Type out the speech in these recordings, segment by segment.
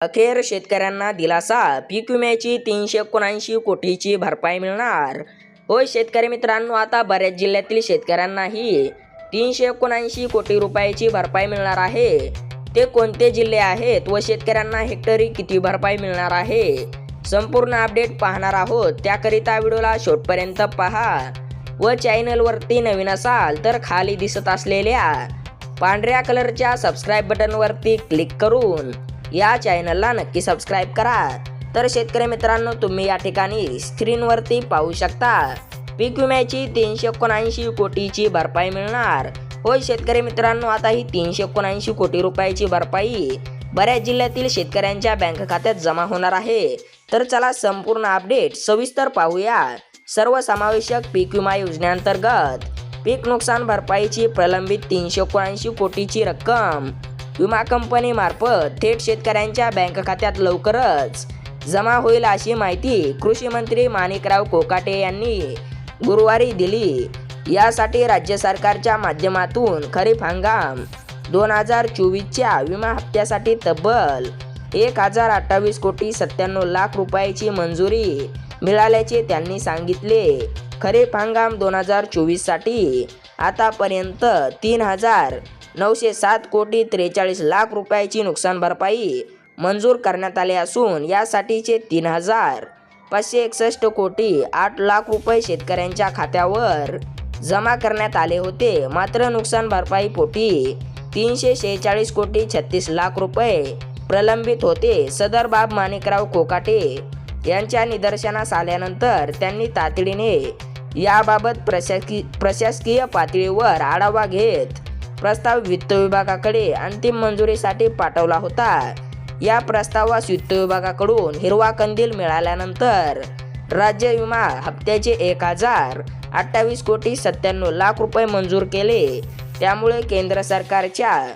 अखेर शेतकऱ्यांना दिलासा पीक विम्याची तीनशे एकोणऐंशी कोटीची भरपाई मिळणार. होय शेतकरी मित्रांनो आता बऱ्याच जिल्ह्यातील शेतकऱ्यांनाही तीनशे एकोणऐंशी कोटी रुपयाची भरपाई मिळणार आहे. ते कोणते जिल्हे आहेत व शेतकऱ्यांना हेक्टरी किती भरपाई मिळणार आहे? संपूर्ण अपडेट पाहणार आहोत. त्याकरिता व्हिडिओला शेवटपर्यंत पहा. व चॅनलवरती नवीन असाल तर खाली दिसत असलेल्या पांढऱ्या कलरच्या सबस्क्राईब बटनवरती क्लिक करून या चॅनलला नक्की सबस्क्राईब करा. तर शेतकरी मित्रांनो तुम्ही या ठिकाणी स्क्रीनवरती पाहू शकता. पीक विम्याची तीनशे एकोणऐंशी कोटीची भरपाई मिळणार. होय शेतकरी मित्रांनो आता ही तीनशे एकोणऐंशी कोटी रुपयाची भरपाई बऱ्याच जिल्ह्यातील शेतकऱ्यांच्या बँक खात्यात जमा होणार आहे. तर चला संपूर्ण अपडेट सविस्तर पाहूया. सर्वसमावेशक पीक विमा योजनेअंतर्गत पीक नुकसान भरपाईची प्रलंबित तीनशे एकोणऐंशी कोटीची रक्कम विमा कंपनी मार्फत थेट शेतकऱ्यांच्या बँक खात्यात लवकरच जमा होईल अशी माहिती कृषी मंत्री माणिकराव कोकाटे यांनी गुरुवारी दिली. यासाठी राज्य सरकारच्या माध्यमातून खरीप हंगाम दोन हजार चोवीसच्या विमा हप्त्यासाठी तब्बल एक हजार अठ्ठावीस कोटी सत्त्याण्णव लाख रुपयाची मंजुरी मिळाल्याचे त्यांनी सांगितले. खरीप हंगाम दोन हजार चोवीससाठी आतापर्यंत तीन हजार नऊशे सात कोटी त्रेचाळीस लाख रुपयाची नुकसान भरपाई मंजूर करण्यात आले असून यासाठीचे तीन हजार पाचशे एकसष्ट कोटी आठ लाख रुपये शेतकऱ्यांच्या खात्यावर जमा करण्यात आले होते. मात्र नुकसान भरपाई पोटी तीनशे शेहेचाळीस कोटी छत्तीस लाख रुपये प्रलंबित होते. सदर बाब माणिकराव कोकाटे यांच्या निदर्शनास आल्यानंतर त्यांनी तातडीने याबाबत प्रशासकी प्रशासकीय पातळीवर आढावा घेत प्रस्ताव वित्त विभागाकडे अंतिम मंजुरीसाठी पाठवला होता. या प्रस्तावास वित्त विभागाकडून हिरवा कंदील मिळाल्यानंतर राज्य विमा हप्त्याचे एक हजार अठ्ठावीस कोटी सत्त्याण्णव लाख रुपये मंजूर केले. त्यामुळे केंद्र सरकारच्या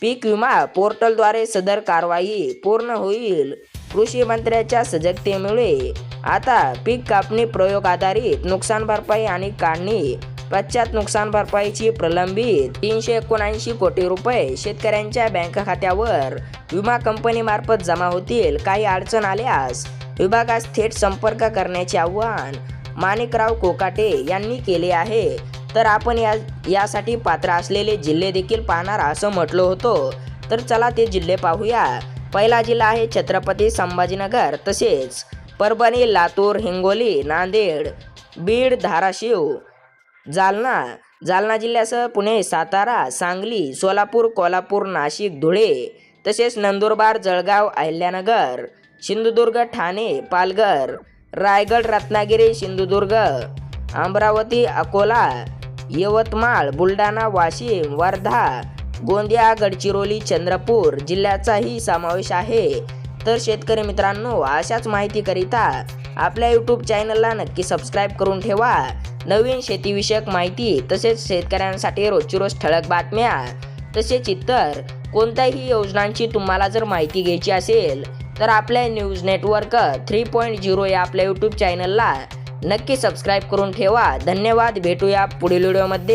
पीक विमा पोर्टलद्वारे सदर कारवाई पूर्ण होईल. कृषी मंत्र्याच्या सजगतेमुळे आता पीक कापणी प्रयोग आधारित नुकसान भरपाई आणि काढणी पश्चात नुकसान भरपाईची प्रलंबित तीनशे एकोणऐंशी कोटी रुपये शेतकऱ्यांच्या बँक खात्यावर विमा कंपनीमार्फत जमा होतील. काही अडचण आल्यास विभागास थेट संपर्क करण्याचे आवाहन माणिकराव कोकाटे यांनी केले आहे. तर आपण या यासाठी पात्र असलेले जिल्हे देखील पाहणार असं म्हटलं होतं. तर चला ते जिल्हे पाहूया. पहिला जिल्हा आहे छत्रपती संभाजीनगर. तसेच परभणी लातूर हिंगोली नांदेड बीड धाराशिव जालना जालना जिल्ह्यासह पुणे सातारा सांगली सोलापूर कोल्हापूर नाशिक धुळे तसेच नंदुरबार जळगाव अहिल्यानगर सिंधुदुर्ग ठाणे पालघर रायगड रत्नागिरी सिंधुदुर्ग अमरावती अकोला यवतमाळ बुलढाणा वाशिम वर्धा गोंदिया गडचिरोली चंद्रपूर जिल्ह्याचाही समावेश आहे. तर शेतकरी मित्रांनो अशाच माहितीकरिता आपल्या यूट्यूब चॅनलला नक्की सबस्क्राईब करून ठेवा. नवीन शेतीविषयक माहिती तसेच शेतकऱ्यांसाठी रोजची रोज ठळक बातम्या तसेच इतर कोणत्याही योजनांची तुम्हाला जर माहिती घ्यायची असेल तर आपल्या news network three point zero या आपल्या यूट्यूब चॅनलला नक्की सबस्क्राईब करून ठेवा. धन्यवाद. भेटूया पुढील व्हिडिओमध्ये.